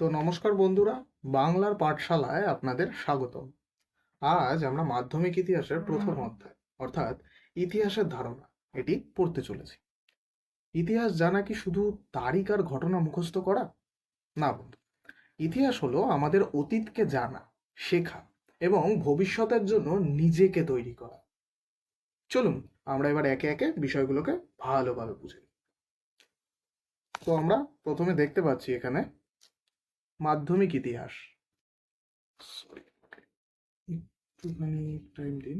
তো নমস্কার বন্ধুরা, বাংলার পাঠশালায় আপনাদের স্বাগতম। আজ আমরা মাধ্যমিক ইতিহাসের প্রথম অধ্যায়, অর্থাৎ ইতিহাসের ধারণা, এটি পড়তে চলেছি। ইতিহাস জানা কি শুধু তারিখ আর ঘটনা মুখস্থ করা? না বন্ধু, ইতিহাস হলো আমাদের অতীতকে জানা, শেখা এবং ভবিষ্যতের জন্য নিজেকে তৈরি করা। চলুন, আমরা এবার একে একে বিষয়গুলোকে ভালোভাবে বুঝে। তো আমরা প্রথমে দেখতে পাচ্ছি এখানে মাধ্যমিক ইতিহাস. একটুখানি টাইম দিন।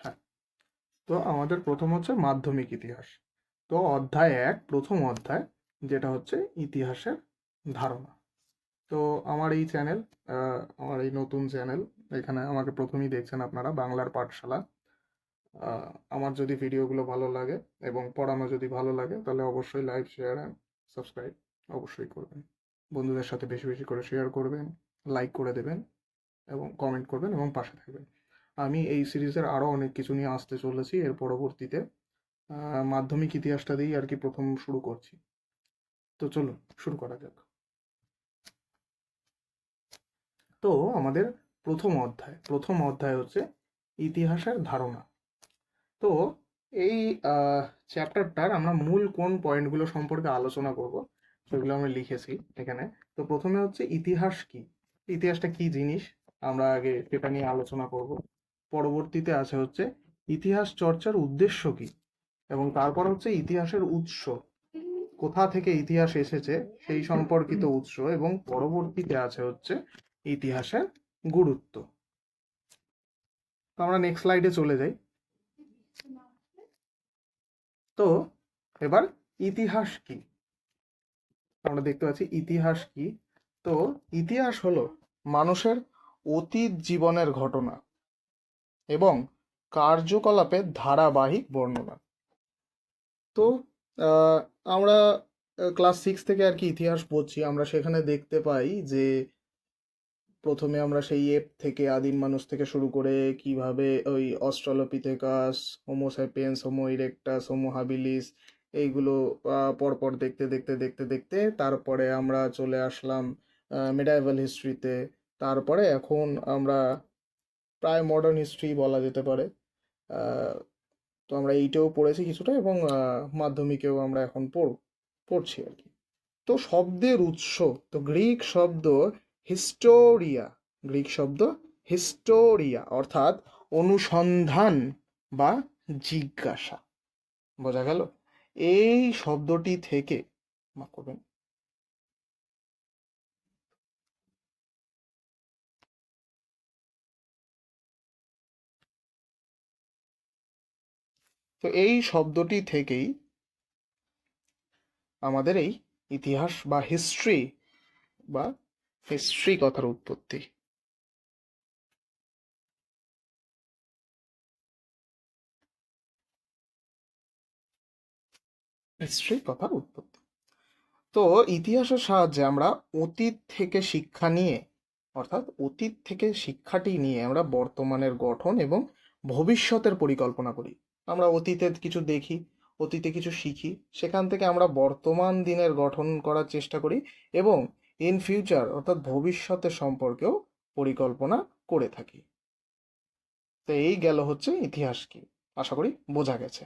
হ্যাঁ তো আমাদের প্রথম হচ্ছে মাধ্যমিক ইতিহাস। তো অধ্যায় এক প্রথম অধ্যায় যেটা হচ্ছে ইতিহাসের ধারণা। তো আমার এই চ্যানেল আমার এই নতুন চ্যানেল এখানে আমাকে প্রথমেই দেখছেন আপনারা, বাংলার পাঠশালা। আমার যদি ভিডিওগুলো ভালো লাগে এবং পড়ানো যদি ভালো লাগে, তাহলে অবশ্যই লাইক শেয়ার অ্যান্ড সাবস্ক্রাইব অবশ্যই করবেন। বন্ধুদের সাথে বেশি বেশি করে শেয়ার করবেন লাইক করে দেবেন এবং কমেন্ট করবেন এবং পাশে থাকবেন। আমি এই সিরিজের আরও অনেক কিছু নিয়ে আসতে চলেছি এর পরবর্তীতে। মাধ্যমিক ইতিহাসটা দিয়েই আর কি প্রথম শুরু করছি। তো চলুন, শুরু করা যাক। তো আমাদের প্রথম অধ্যায়। প্রথম অধ্যায় হচ্ছে ইতিহাসের ধারণা। তো এই চ্যাপ্টারটার আমরা মূল কোন পয়েন্টগুলো সম্পর্কে আলোচনা করব, সেগুলো আমরা লিখেছি এখানে। তো প্রথমে হচ্ছে ইতিহাস কি? ইতিহাসটা কি জিনিস? আমরা আগে সেটা নিয়ে আলোচনা করব। পরবর্তীতে আছে হচ্ছে ইতিহাস চর্চার উদ্দেশ্য কি? এবং তারপর হচ্ছে ইতিহাসের উৎস। কোথা থেকে ইতিহাস এসেছে সেই সম্পর্কিত উৎস এবং পরবর্তীতে আছে হচ্ছে ইতিহাসের গুরুত্ব। আমরা নেক্সট স্লাইডে চলে যাই। তো এবার ইতিহাস কি? আমরা দেখতে পাচ্ছি ইতিহাস কি? তো ইতিহাস হলো মানুষের অতীত জীবনের ঘটনা এবং কার্যকলাপের ধারাবাহিক বর্ণনা। তো আমরা ক্লাস সিক্স থেকে আর কি ইতিহাস পড়ছি, আমরা সেখানে দেখতে পাই যে প্রথমে আমরা সেই এপ থেকে, আদিম মানুষ থেকে শুরু করে কীভাবে ওই Australopithecus Homo sapiens Homo erectus Homo habilis এইগুলো পরপর দেখতে দেখতে দেখতে দেখতে তারপরে আমরা চলে আসলাম মেডাইভাল হিস্ট্রিতে তারপরে এখন আমরা প্রায় মডার্ন হিস্ট্রি বলা যেতে পারে। তো আমরা এইটাও পড়েছি কিছুটা এবং মাধ্যমিকেও আমরা এখন পড়, পড়ছি আর কি। তো শব্দের উৎস, তো গ্রিক শব্দ হিস্টোরিয়া, গ্রিক শব্দ হিস্টোরিয়া, অর্থাৎ অনুসন্ধান বা জিজ্ঞাসা। বোঝা গেল? এই শব্দটি থেকে করবেন। তো এই শব্দটি থেকেই আমাদের এই ইতিহাস বা হিস্ট্রি বা হিস্ট্রি কথার উৎপত্তি। হিস্ট্রি কথার উৎপত্তি। তো ইতিহাসের সাহায্যে আমরা অতীত থেকে শিক্ষা নিয়ে, অর্থাৎ অতীত থেকে শিক্ষাটি নিয়ে আমরা বর্তমানের গঠন এবং ভবিষ্যতের পরিকল্পনা করি। আমরা অতীতের কিছু দেখি, অতীতে কিছু শিখি, সেখান থেকে আমরা বর্তমান দিনের গঠন করার চেষ্টা করি এবং ইন ফিউচার অর্থাৎ ভবিষ্যতের সম্পর্কেও পরিকল্পনা করে থাকি। তো এই গেল হচ্ছে ইতিহাস কি, আশা করি বোঝা গেছে।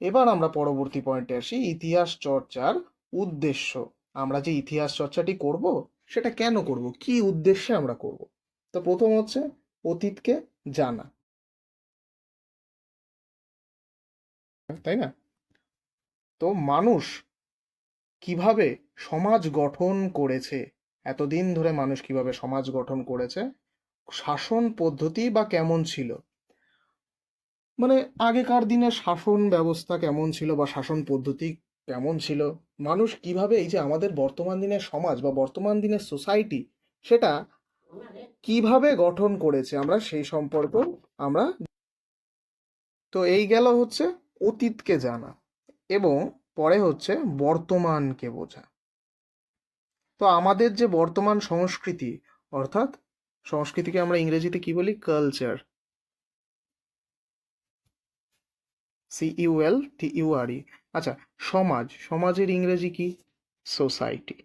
এবার আমরা পরবর্তী পয়েন্টে আসি, ইতিহাস চর্চার উদ্দেশ্য। আমরা যে ইতিহাস চর্চাটি করব, সেটা কেন করব, কি উদ্দেশ্যে আমরা করব? তো প্রথম হচ্ছে অতীতকে জানা। তাই না? তো মানুষ কীভাবে সমাজ গঠন করেছে? এতদিন ধরে মানুষ কীভাবে সমাজ গঠন করেছে? শাসন পদ্ধতি বা কেমন ছিল? মানে আগেকার দিনের শাসন ব্যবস্থা কেমন ছিল বা শাসন পদ্ধতি কেমন ছিল? মানুষ কীভাবে এই যে আমাদের বর্তমান দিনের সমাজ বা বর্তমান দিনের সোসাইটি, সেটা কীভাবে গঠন করেছে? আমরা সেই সম্পর্কেও আমরা তো এই গেল হচ্ছে অতীতকে জানা এবং পরে হচ্ছে বর্তমানকে বোঝা। তো আমাদের যে বর্তমান সংস্কৃতি, অর্থাৎ সংস্কৃতিকে আমরা ইংরেজিতে কি বলি? কালচার সিইউএল টি ইউ আর ই আচ্ছা সমাজ। সমাজের ইংরেজি কি? সোসাইটি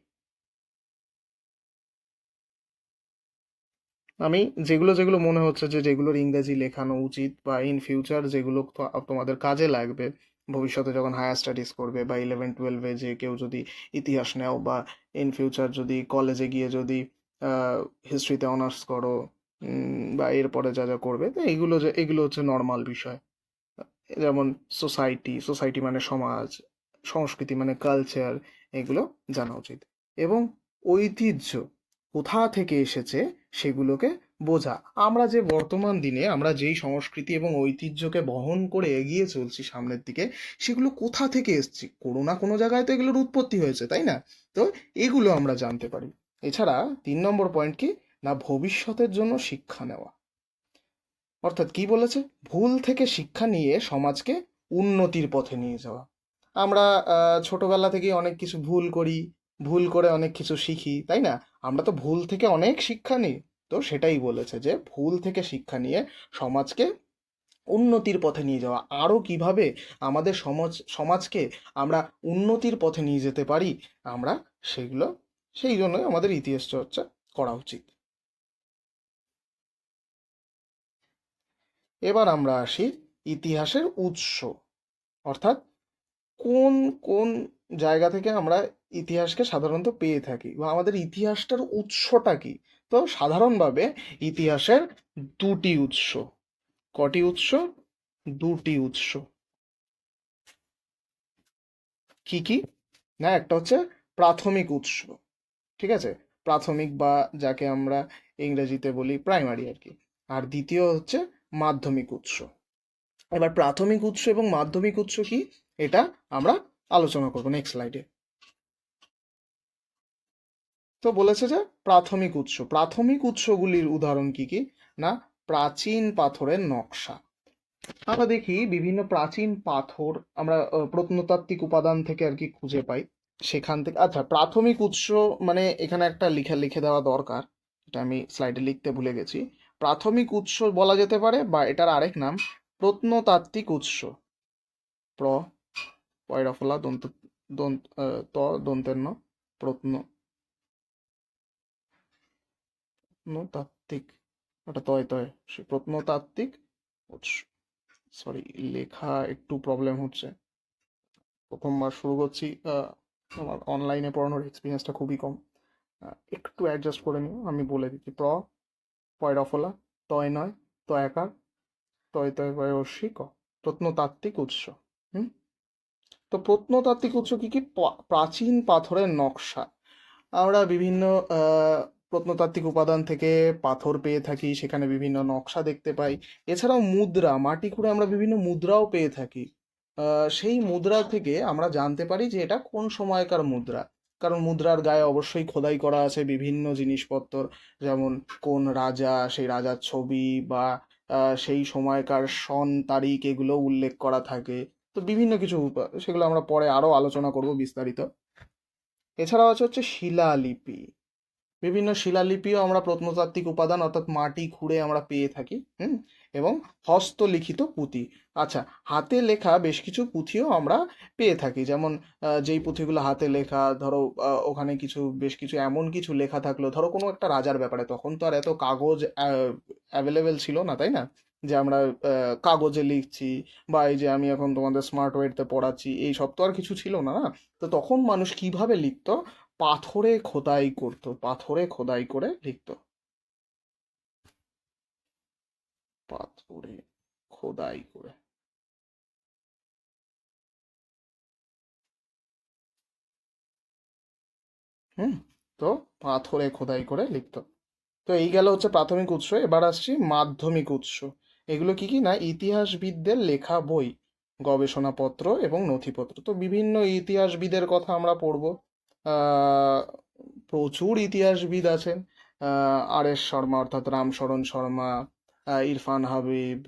আমি যেগুলো যেগুলো মনে হচ্ছে যে, যেগুলোর ইংরেজি লেখানো উচিত বা ইন ফিউচার যেগুলো তোমাদের কাজে লাগবে ভবিষ্যতে যখন হায়ার স্টাডিজ করবে বা ইলেভেন টুয়েলভে যে কেউ যদি ইতিহাস নেও বা ইন ফিউচার যদি কলেজে গিয়ে যদি হিস্ট্রিতে অনার্স করো বা এরপরে যা যা করবে, তো এইগুলো যে, এগুলো হচ্ছে নর্মাল বিষয়। যেমন সোসাইটি সোসাইটি মানে সমাজ, সংস্কৃতি মানে কালচার এগুলো জানা উচিত। এবং ঐতিহ্য কোথা থেকে এসেছে সেগুলোকে বোঝা, আমরা যে বর্তমান দিনে, আমরা যেই সংস্কৃতি এবং ঐতিহ্যকে বহন করে এগিয়ে চলছি সামনের দিকে, সেগুলো কোথা থেকে এসছে? কোনো না কোনো জায়গায় তো এগুলোর উৎপত্তি হয়েছে, তাই না? তো এগুলো আমরা জানতে পারি। এছাড়া তিন নম্বর পয়েন্ট কি? না ভবিষ্যতের জন্য শিক্ষা নেওয়া। অর্থাৎ কি বলেছে? ভুল থেকে শিক্ষা নিয়ে সমাজকে উন্নতির পথে নিয়ে যাওয়া। আমরা ছোটবেলা থেকেই অনেক কিছু ভুল করি, ভুল করে অনেক কিছু শিখি, তাই না? আমরা তো ভুল থেকে অনেক শিক্ষা নিই। তো সেটাই বলেছে যে ভুল থেকে শিক্ষা নিয়ে সমাজকে উন্নতির পথে নিয়ে যাওয়া। আরও কীভাবে আমাদের সমাজ, সমাজকে আমরা উন্নতির পথে নিয়ে যেতে পারি, আমরা সেগুলো, সেই জন্যই আমাদের ইতিহাস চর্চা করা উচিত। এবার আমরা আসি ইতিহাসের উৎস। অর্থাৎ কোন কোন জায়গা থেকে আমরা ইতিহাসকে সাধারণত পেয়ে থাকি বা আমাদের ইতিহাসটার উৎসটা কি? তো সাধারণভাবে ইতিহাসের দুটি উৎস। কটি উৎস? দুটি উৎস। কি কি? না, একটা হচ্ছে প্রাথমিক উৎস। ঠিক আছে? প্রাথমিক বা যাকে আমরা ইংরেজিতে বলি প্রাইমারি আর কি। আর দ্বিতীয় হচ্ছে মাধ্যমিক উৎস। এবার প্রাথমিক উৎস এবং মাধ্যমিক উৎস কি? এটা আমরা আলোচনা করব নেক্সট স্লাইডে। তো বলেছে যে প্রাথমিক উৎস, প্রাথমিক উৎসগুলির উদাহরণ কি কি? না, প্রাচীন পাথরের নকশা। আমরা দেখি বিভিন্ন প্রাচীন পাথর আমরা প্রত্নতাত্ত্বিক উপাদান থেকে আর কি খুঁজে পাই। সেখান থেকে আচ্ছা প্রাথমিক উৎস মানে এখানে একটা লিখে লিখে দেওয়া দরকার, এটা আমি স্লাইডে লিখতে ভুলে গেছি। প্রাথমিক উৎস বলা যেতে পারে বা এটার আরেক নাম প্রত্নতাত্ত্বিক উৎস। প্র, পয়রাফলা, দন্ত দন্ত ত ন প্রত্ন। প্রত্নতাত্ত্বিক ওটা তয় তয়। সে প্রত্নতাত্ত্বিক উৎস সরি লেখা একটু প্রবলেম হচ্ছে। প্রথমবার শুরু করছি আমার অনলাইনে পড়ানোর এক্সপিরিয়েন্সটা খুবই কম। একটু অ্যাডজাস্ট করে নিও, আমি বলে দিচ্ছি। প্র পয়রাফলা, তয় নয় তয়াকার তয় তয় অশ্বি ক প্রত্নতাত্ত্বিক উৎস, হুম? তো প্রত্নতাত্ত্বিক উৎস কী কী? প্রাচীন পাথরের নকশা। আমরা বিভিন্ন প্রত্নতাত্ত্বিক উপাদান থেকে পাথর পেয়ে থাকি, সেখানে বিভিন্ন নকশা দেখতে পাই। এছাড়াও মুদ্রা, মাটি খুঁড়ে আমরা বিভিন্ন মুদ্রাও পেয়ে থাকি। সেই মুদ্রা থেকে আমরা জানতে পারি যে এটা কোন সময়কার মুদ্রা। কারণ মুদ্রার গায়ে অবশ্যই খোদাই করা আছে বিভিন্ন জিনিসপত্র যেমন কোন রাজা, সেই রাজার ছবি বা সেই সময়কার সন, তারিখ এগুলো উল্লেখ করা থাকে। তো বিভিন্ন কিছু সেগুলো আমরা পরে আরও আলোচনা করব বিস্তারিত। এছাড়াও আছে হচ্ছে শিলালিপি। বিভিন্ন শিলালিপিও আমরা প্রত্নতাত্ত্বিক উপাদান, অর্থাৎ মাটি, খুঁড়ে আমরা পেয়ে থাকি, হুম? এবং হস্তলিখিত পুঁথি আচ্ছা হাতে লেখা বেশ কিছু পুঁথিও আমরা পেয়ে থাকি। যেমন যেই পুঁথিগুলো হাতে লেখা, ধরো ওখানে কিছু, বেশ কিছু, এমন কিছু লেখা থাকল। ধরো, কোনো একটা রাজার ব্যাপারে। তখন তো আর এত কাগজ অ্যাভেলেবেল ছিল না, তাই না? যে আমরা কাগজে লিখছি বা এই যে আমি এখন তোমাদের স্মার্ট ওয়েতে পড়াচ্ছি, এই সব তো আর কিছু ছিল না না? তো তখন মানুষ কীভাবে লিখতো? পাথরে খোদাই করতো, পাথরে খোদাই করে লিখতো। পাথরে খোদাই করে। হুম, তো পাথরে খোদাই করে লিখতো। তো এই গেল হচ্ছে প্রাথমিক উৎস, এবার আসছি মাধ্যমিক উৎস। এগুলো কি কি না? ইতিহাসবিদদের লেখা বই, গবেষণাপত্র এবং নথিপত্র। তো বিভিন্ন ইতিহাসবিদের কথা আমরা পড়ব। প্রচুর ইতিহাসবিদ আছেন। আর এস শর্মা অর্থাৎ রামশরণ শর্মা ইরফান হাবিব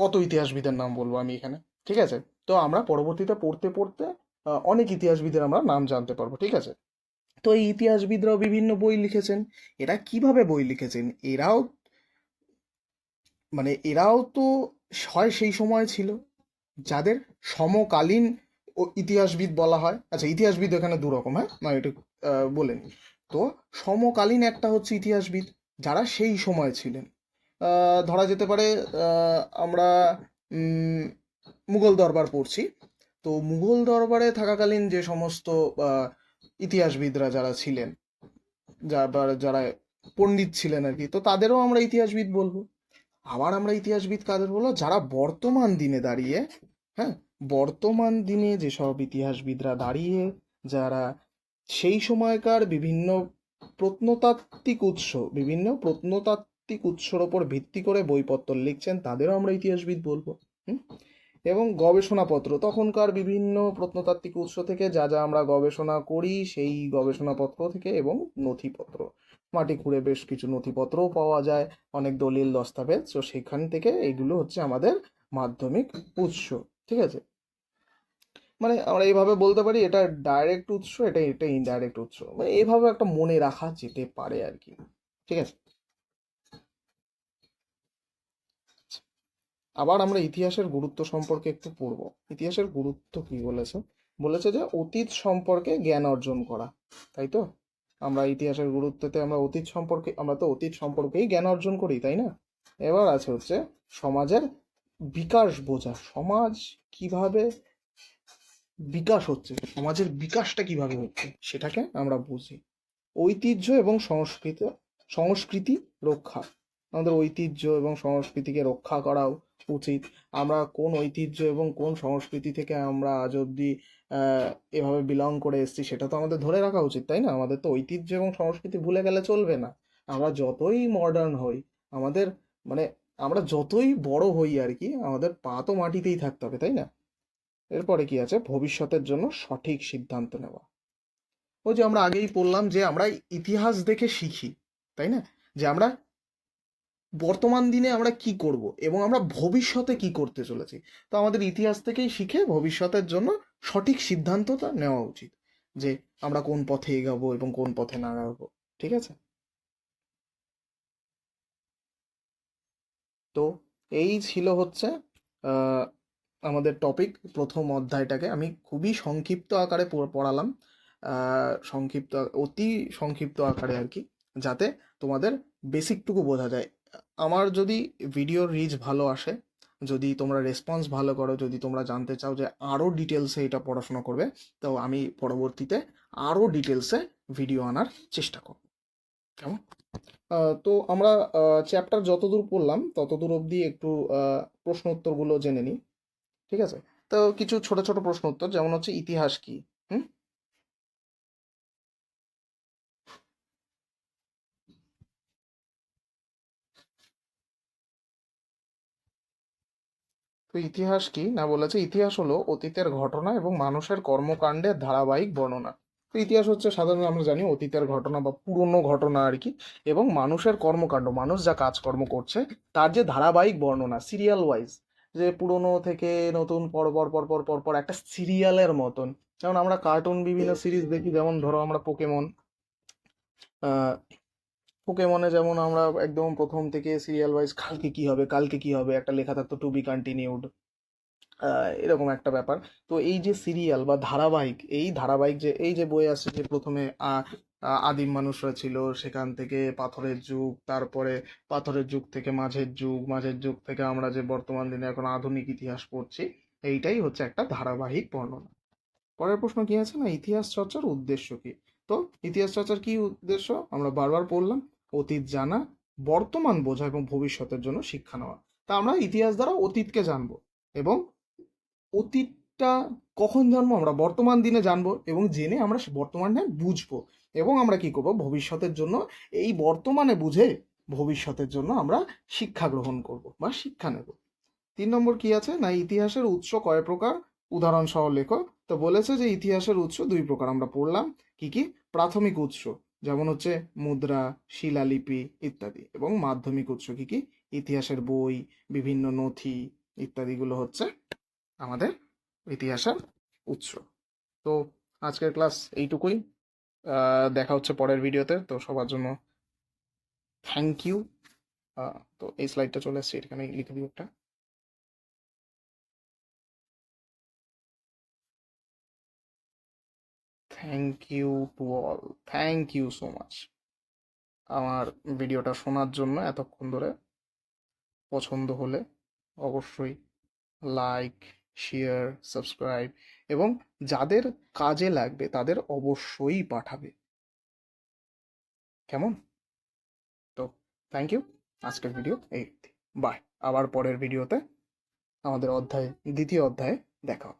কত ইতিহাসবিদের নাম বলব আমি এখানে, ঠিক আছে? তো আমরা পরবর্তীতে পড়তে পড়তে অনেক ইতিহাসবিদের আমরা নাম জানতে পারব, ঠিক আছে? তো এই ইতিহাসবিদরাও বিভিন্ন বই লিখেছেন। এরা কীভাবে বই লিখেছেন? এরাও মানে এরাও তো হয় সেই সময় ছিল। যাদের সমকালীন ইতিহাসবিদ বলা হয়। আচ্ছা ইতিহাসবিদ এখানে দু রকম হ্যাঁ? না এটা আহ, বলে তো সমকালীন একটা হচ্ছে ইতিহাসবিদ যারা সেই সময় ছিলেন। ধরা যেতে পারে আমরা মুঘল দরবার পড়ছি। তো মুঘল দরবারে থাকাকালীন যে সমস্ত ইতিহাসবিদরা যারা ছিলেন যারা পণ্ডিত ছিলেন আর কি তো তাদেরও আমরা ইতিহাসবিদ বলব। আবার আমরা ইতিহাসবিদ কাদের বলব? যারা বর্তমান দিনে দাঁড়িয়ে হ্যাঁ বর্তমান দিনে যেসব ইতিহাসবিদরা দাঁড়িয়ে, যারা সেই সময়কার বিভিন্ন প্রত্নতাত্ত্বিক উৎস, বিভিন্ন প্রত্নতাত্ত্বিক উৎসর ওপর ভিত্তি করে বইপত্র লিখছেন, তাদেরও আমরা ইতিহাসবিদ বলব? এবং গবেষণাপত্র, তখনকার বিভিন্ন প্রত্নতাত্ত্বিক উৎস থেকে যা যা আমরা গবেষণা করি, সেই গবেষণাপত্র থেকে এবং নথিপত্র মাটি খুঁড়ে বেশ কিছু নথিপত্রও পাওয়া যায়, অনেক দলিল, দস্তাবেজ, তো সেখান থেকে এগুলো হচ্ছে আমাদের মাধ্যমিক উৎস, ঠিক আছে মানে আমরা এইভাবে বলতে পারি, এটা ডাইরেক্ট উৎস, এটা এটা ইনডাইরেক্ট উৎস। মানে এভাবে একটা মনে রাখা যেতে পারে আর কি। ঠিক আছে? আবার আমরা ইতিহাসের গুরুত্ব সম্পর্কে একটু পড়ব। ইতিহাসের গুরুত্ব কি বলেছে? বলেছে যে অতীত সম্পর্কে জ্ঞান অর্জন করা, তাই তো? আমরা ইতিহাসের গুরুত্বতে আমরা অতীত সম্পর্কে, আমরা তো অতীত সম্পর্কেই জ্ঞান অর্জন করি, তাই না? এবার আছে হচ্ছে সমাজের বিকাশ বোঝা। সমাজ কীভাবে বিকাশ হচ্ছে, সমাজের বিকাশটা কীভাবে হচ্ছে, সেটাকে আমরা বুঝি। ঐতিহ্য এবং সংস্কৃতি সংস্কৃতি রক্ষা। আমাদের ঐতিহ্য এবং সংস্কৃতিকে রক্ষা করাও উচিত। আমরা কোন ঐতিহ্য এবং কোন সংস্কৃতি থেকে আমরা আজ অব্দি এভাবে বিলং করে এসেছি, সেটা তো আমাদের ধরে রাখা উচিত, তাই না? আমাদের তো ঐতিহ্য এবং সংস্কৃতি ভুলে গেলে চলবে না। আমরা যতই মডার্ন হই, আমাদের মানে আমরা যতই বড় হই আর কি, আমাদের পা তো মাটিতেই থাকতে হবে, তাই না? এরপরে কি আছে? ভবিষ্যতের জন্য সঠিক সিদ্ধান্ত নেওয়া। ওই যে আমরা আগেই বললাম যে আমরা ইতিহাস দেখে শিখি, তাই না? যে আমরা বর্তমান দিনে আমরা কি করব এবং আমরা ভবিষ্যতে কি করতে চলেছি। তো আমাদের ইতিহাস থেকেই শিখে ভবিষ্যতের জন্য সঠিক সিদ্ধান্তটা নেওয়া উচিত যে আমরা কোন পথে এগাবো এবং কোন পথে না এগাবো, ঠিক আছে? তো এই ছিল হচ্ছে আমাদের টপিক প্রথম অধ্যায়টাকে আমি খুবই সংক্ষিপ্ত আকারে পড়- পড়ালাম। সংক্ষিপ্ত, অতি সংক্ষিপ্ত আকারে আর কি, যাতে তোমাদের বেসিকটুকু বোঝা যায়। আমার যদি ভিডিওর রিচ ভালো আসে, যদি তোমরা রেসপন্স ভালো করো, যদি তোমরা জানতে চাও যে আরও ডিটেলসে এটা পড়াশোনা করবে, তো আমি পরবর্তীতে আরও ডিটেলসে ভিডিও আনার চেষ্টা করব। কেমন? তো আমরা চ্যাপ্টার যতদূর পড়লাম, ততদূর অবধি একটু প্রশ্ন উত্তরগুলো জেনে নিই। ঠিক আছে? তো কিছু ছোট ছোট প্রশ্ন উত্তর, যেমন হচ্ছে ইতিহাস কি? হুম? তো ইতিহাস কি? না, বলেছে ইতিহাস হলো অতীতের ঘটনা এবং মানুষের কর্মকাণ্ডের ধারাবাহিক বর্ণনা। তো ইতিহাস হচ্ছে সাধারণত আমরা জানি অতীতের ঘটনা বা পুরনো ঘটনা আর কি এবং মানুষের কর্মকাণ্ড, মানুষ যা কাজকর্ম করছে, তার যে ধারাবাহিক বর্ণনা সিরিয়াল ওয়াইজ যে পুরনো থেকে নতুন পরপর পরপর পর পর পর পর একটা সিরিয়ালের মতন। যেমন আমরা কার্টুন বিভিন্ন সিরিজ দেখি, যেমন ধরো আমরা পোকেমন পোকেমনে যেমন আমরা একদম প্রথম থেকে সিরিয়াল ওয়াইজ কালকে কি হবে, কালকে কি হবে, একটা লেখা থাকতো টু বি কন্টিনিউড এরকম একটা ব্যাপার। তো এই যে সিরিয়াল বা ধারাবাহিক, এই ধারাবাহিক যে, এই যে বই আছে যে প্রথমে আদিম মানুষরা ছিল সেখান থেকে পাথরের যুগ, তারপরে পাথরের যুগ থেকে মাঝের যুগ মাঝের যুগ থেকে আমরা যে বর্তমান দিনে এখন আধুনিক ইতিহাস পড়ছি, এইটাই হচ্ছে একটা ধারাবাহিক বর্ণনা। পরের প্রশ্ন কি আছে না, ইতিহাস চর্চার উদ্দেশ্য কি? তো ইতিহাস চর্চার কি উদ্দেশ্য? আমরা বারবার পড়লাম, অতীত জানা, বর্তমান বোঝা এবং ভবিষ্যতের জন্য শিক্ষা নেওয়া। তা আমরা ইতিহাস দ্বারা অতীতকে জানব এবং অতীতটা কখন জানব আমরা বর্তমান দিনে জানব এবং জেনে আমরা বর্তমানটা বুঝব। এবং আমরা কি করব? ভবিষ্যতের জন্য, এই বর্তমানে বুঝে ভবিষ্যতের জন্য আমরা শিক্ষা গ্রহণ করব বা শিক্ষা নেব। তিন নম্বর কি আছে? না, ইতিহাসের উৎস কয় প্রকার? উদাহরণ সহ লেখো তো বলেছে যে, ইতিহাসের উৎস দুই প্রকার আমরা পড়লাম। কি কি? প্রাথমিক উৎস, যেমন হচ্ছে মুদ্রা, শিলালিপি ইত্যাদি এবং মাধ্যমিক উৎস কি কি? ইতিহাসের বই, বিভিন্ন নথি ইত্যাদিগুলো হচ্ছে আমাদের ইতিহাসের উৎস। তো আজকের ক্লাস এইটুকুই। দেখা হচ্ছে পরের ভিডিওতে। তো সবার জন্য থ্যাংক ইউ তো এই স্লাইডটা চলে এসছে এখানে লিখে দিই একটা। Thank you to all thank you so much আমার ভিডিওটা শোনার জন্য এতক্ষণ ধরে পছন্দ হলে অবশ্যই লাইক শেয়ার সাবস্ক্রাইব এবং যাদের কাজে লাগবে তাদের অবশ্যই পাঠাবে। কেমন? তো থ্যাংক ইউ আজকের ভিডিও এই। বাই আবার পরের ভিডিওতে আমাদের অধ্যায়, দ্বিতীয় অধ্যায়ে দেখা হবে।